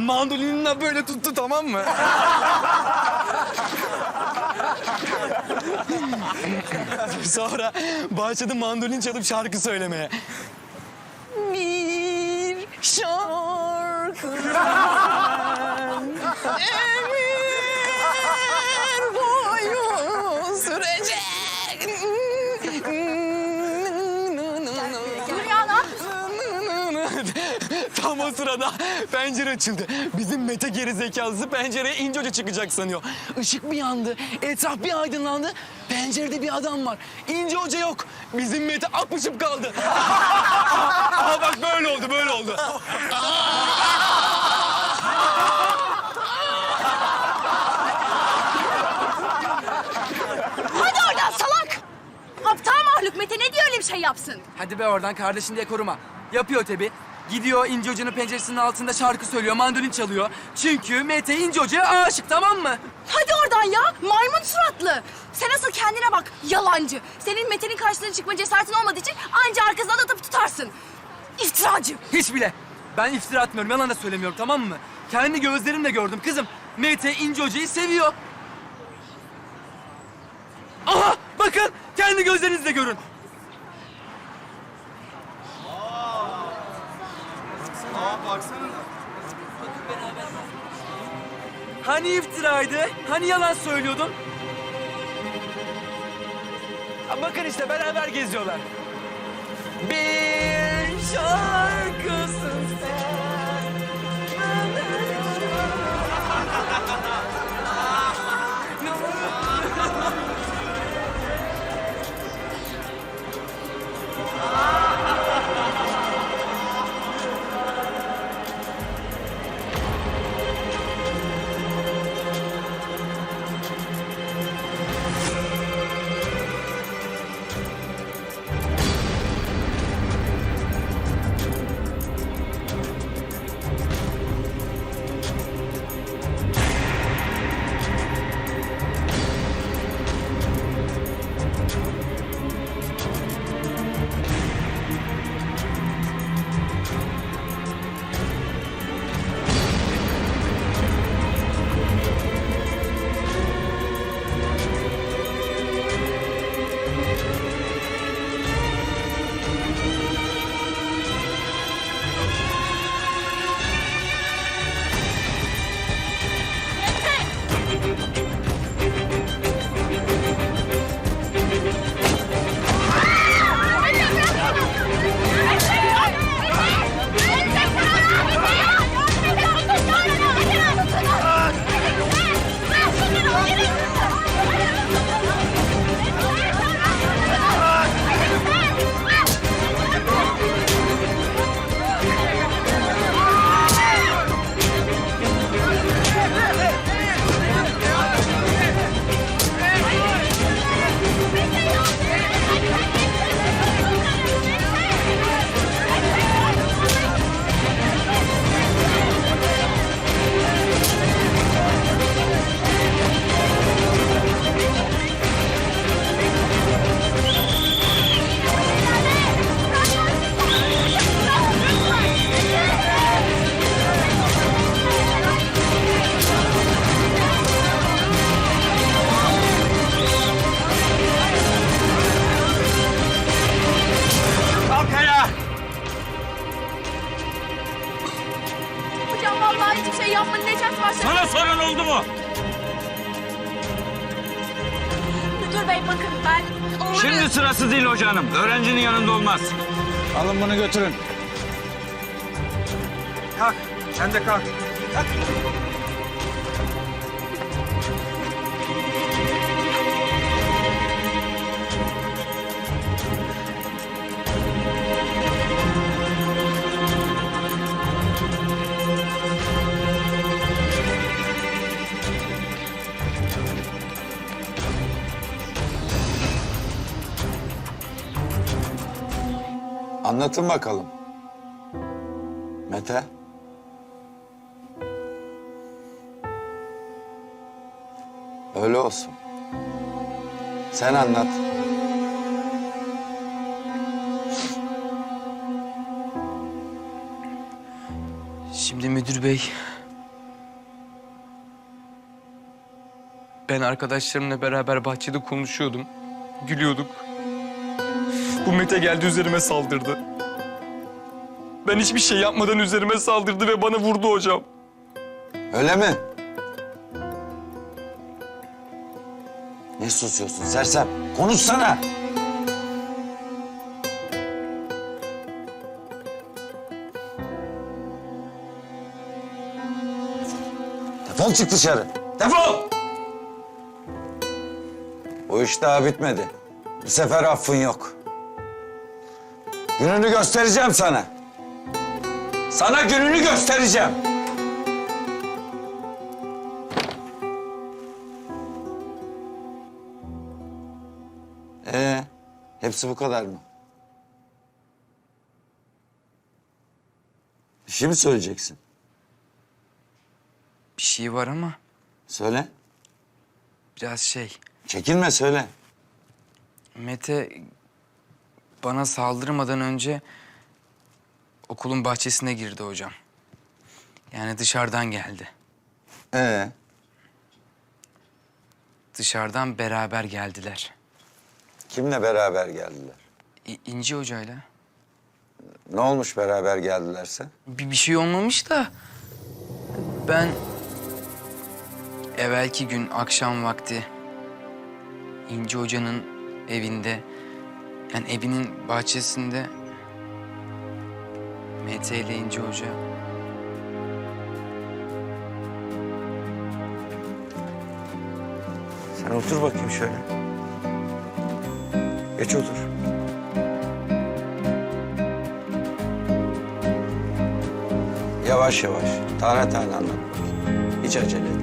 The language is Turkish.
mandolinle böyle tuttu tamam mı? Sonra başladı mandolin çalıp şarkı söylemeye. Bir şarkı Tam o sırada pencere açıldı. Bizim Mete geri zekalısı pencereye ince hoca çıkacak sanıyor. Işık bir yandı, etraf bir aydınlandı. Pencerede bir adam var. İnce hoca yok. Bizim Mete apışıp kaldı. Aha bak böyle oldu, böyle oldu. Hadi oradan salak! Aptal mahluk Mete ne diye öyle bir şey yapsın? Hadi be oradan kardeşin diye koruma. Yapıyor tabi. Gidiyor İnci Hoca'nın penceresinin altında şarkı söylüyor, mandolin çalıyor. Çünkü Mete İnci Hoca'ya aşık tamam mı? Hadi oradan ya maymun suratlı. Sen asıl kendine bak yalancı. Senin Mete'nin karşısına çıkma cesaretin olmadığı için anca arkasından atıp tutarsın. İftiracı. Hiç bile. Ben iftira atmıyorum, yalan da söylemiyorum tamam mı? Kendi gözlerimle gördüm kızım. Mete İnci Hoca'yı seviyor. Aha bakın kendi gözlerinizle görün. Hani iftiraydı? Hani yalan söylüyordun? Ha, bakın işte beraber geziyorlar. Bir şarkısın Vallahi hiçbir şey yapmadı. Necat var. Sana soran oldu mu? Müdür bey bakın ben onları... Şimdi sırası değil hocanım. Öğrencinin yanında olmaz. Alın bunu götürün. Kalk. Sen de kalk. Anlatın bakalım. Mete. Öyle olsun. Sen anlat. Şimdi müdür bey... Ben arkadaşlarımla beraber bahçede konuşuyordum. Gülüyorduk. Bu Mete geldi üzerime saldırdı. Ben hiçbir şey yapmadan üzerime saldırdı ve bana vurdu hocam. Öyle mi? Ne susuyorsun sersem? Konuşsana. Defol çık dışarı. Defol! Bu iş daha bitmedi. Bu sefer affın yok. Gününü göstereceğim sana. Sana gününü göstereceğim. Ee, hepsi bu kadar mı? Bir şey mi söyleyeceksin? Bir şey var ama Söyle. biraz şey. Çekinme söyle. Mete bana saldırmadan önce okulun bahçesine girdi hocam. Yani dışarıdan geldi. Ee, Dışarıdan beraber geldiler. kimle beraber geldiler? İ- İnci hocayla. Ne olmuş beraber geldilerse? Bir, bir şey olmamış da ben evvelki gün akşam vakti İnci Hoca'nın evinde yani evinin bahçesinde Mete ile İnci Hoca Sen otur bakayım şöyle. Geç otur. Yavaş yavaş, tane tane anlat bakayım. Hiç acele etme.